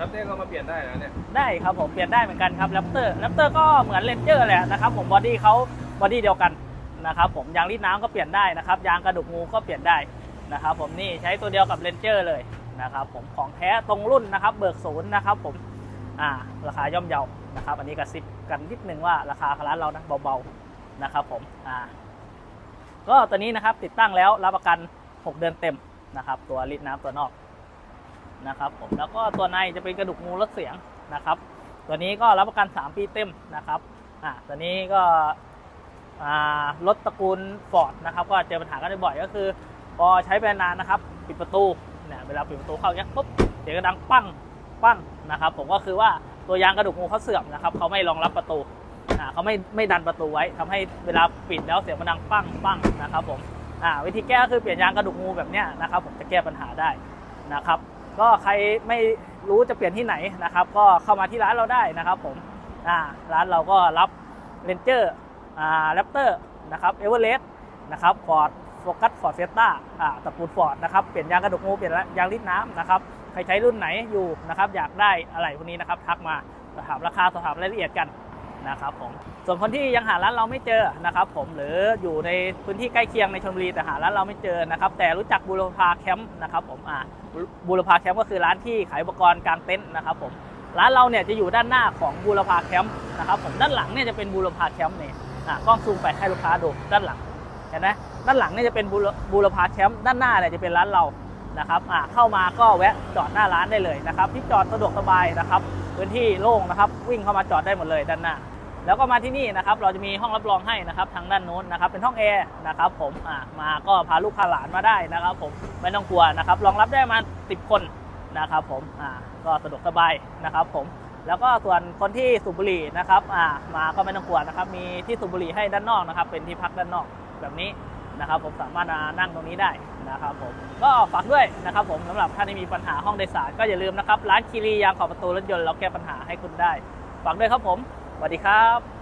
รับเต้ก็มาเปลี่ยนได้นะเนี่ย ได้ครับผมเปลี่ยนได้เหมือนกันครับแรปเตอร์แรปเตอร์ก็เหมือนเลนเจอร์แหละนะครับผมบอดี้เขาบอดี้เดียวกันนะครับผมยางรีดน้ำก็เปลี่ยนได้นะครับยางกระดูกงูก็เปลี่ยนได้นะครับผมนี่ใช้ตัวเดียวกับเลนเจอร์เลยนะครับผมของแท้ตรงรุ่นนะครับเบิกศูนย์นะครับผมอ่าราคาย่อมเยานะครับอันนี้กระซิบกันนิดนึงว่าราคาร้านเรานะเบาๆนะครับผมอ่าก็ตัวนี้นะครับติดตั้งแล้วรับประกัน 6 เดือนเต็มนะครับตัวรีดน้ำตัวนอก นะครับผมแล้วก็ตัวในจะเป็นกระดูกงูลดเสียงนะครับ ตัวนี้ก็รับประกัน 3 ปีเต็มนะครับอ่าตัวนี้ก็รถตระกูลฟอร์ดนะครับก็เจอปัญหากันบ่อยก็คือพอใช้ไปนานนะครับ ปิดประตูเนี่ยเวลาปิดประตูเข้าเนี้ยปุ๊บเสียงก็ดังปั้งปั้งนะครับ ผมก็คือว่าตัวยางกระดูกงูเขาเสื่อมนะครับเขาไม่รองรับประตูอ่าเขาไม่ไม่ดันประตูไว้ทำให้เวลาปิดแล้วเสียงมันดังปั้งปั้งนะครับผมอ่าวิธีแก้ก็คือเปลี่ยนยางกระดูกงูแบบเนี้ยนะครับ ผมจะแก้ปัญหาได้นะครับ ก็ใครไม่รู้จะเปลี่ยนที่ไหนนะครับ ก็เข้ามาที่ร้านเราได้นะครับผมอ่าร้านเราก็รับเรนเจอร์อ่าแรปเตอร์นะครับเอเวอเรสต์นะครับฟอร์ดโฟกัสฟอร์ดเฟสต้าอ่าตระกูลฟอร์ดนะครับเปลี่ยนยางกระดูกงูเปลี่ยนยางริดน้ำนะครับใครใช้รุ่นไหนอยู่นะครับอยากได้อะไรพวกนี้นะครับทักมาสอบถามราคาสอบถามรายละเอียดกัน นะครับผมส่วนคนที่ยังหาร้านเราไม่เจอนะครับผมหรืออยู่ในพื้นที่ใกล้เคียงในชลบุรีแต่หาร้านเราไม่เจอนะครับแต่รู้จักบูรพาแคมป์นะครับผมอ่าบูรพาแคมป์ก็คือร้านที่ขายอุปกรณ์กางเต็นท์นะครับผมร้านเราเนี่ยจะอยู่ด้านหน้าของบูรพาแคมป์นะครับผมด้านหลังเนี่ยจะเป็นบูรพาแคมป์เนี่ยอะกล้องซูมไปให้ลูกค้าดูด้านหลังเห็นไหมด้านหลังเนี่ยจะเป็นบูรบูรพาแคมป์ด้านหน้าเนี่ยจะเป็นร้านเรา นะครับอะเข้ามาก็แวะจอดหน้าร้านได้เลยนะครับที่จอดสะดวกสบายนะครับพื้นที่โล่งนะครับ วิ่งเข้ามาจอดได้หมดเลยด้านหน้าแล้วก็มาที่นี่นะครับเราจะมีห้องรับรองให้นะครับทางด้านโน้นนะครับเป็นห้องแอร์นะครับผมอ่ามาก็พาลูกพาหลานมาได้นะครับ ผมไม่ต้องกลัวนะครับรองรับได้มาสิบคนนะครับผมอ่าก็สะดวกสบายนะครับผมแล้วก็ส่วนคนที่สูบบุหรี่นะครับอ่ามาก็ไม่ต้องกลัวนะครับมีที่สูบบุหรี่ให้ด้านนอกนะครับ เป็นที่พักด้านนอกแบบนี้ นะครับผมสามารถมานั่งตรงนี้ได้นะครับผมก็ฝากด้วยนะครับผมสำหรับท่านที่มีปัญหาห้องโดยสารก็อย่าลืมนะครับร้านคีรียางขอบประตูรถยนต์เราแก้ปัญหาให้คุณได้ฝากด้วยครับผมสวัสดีครับ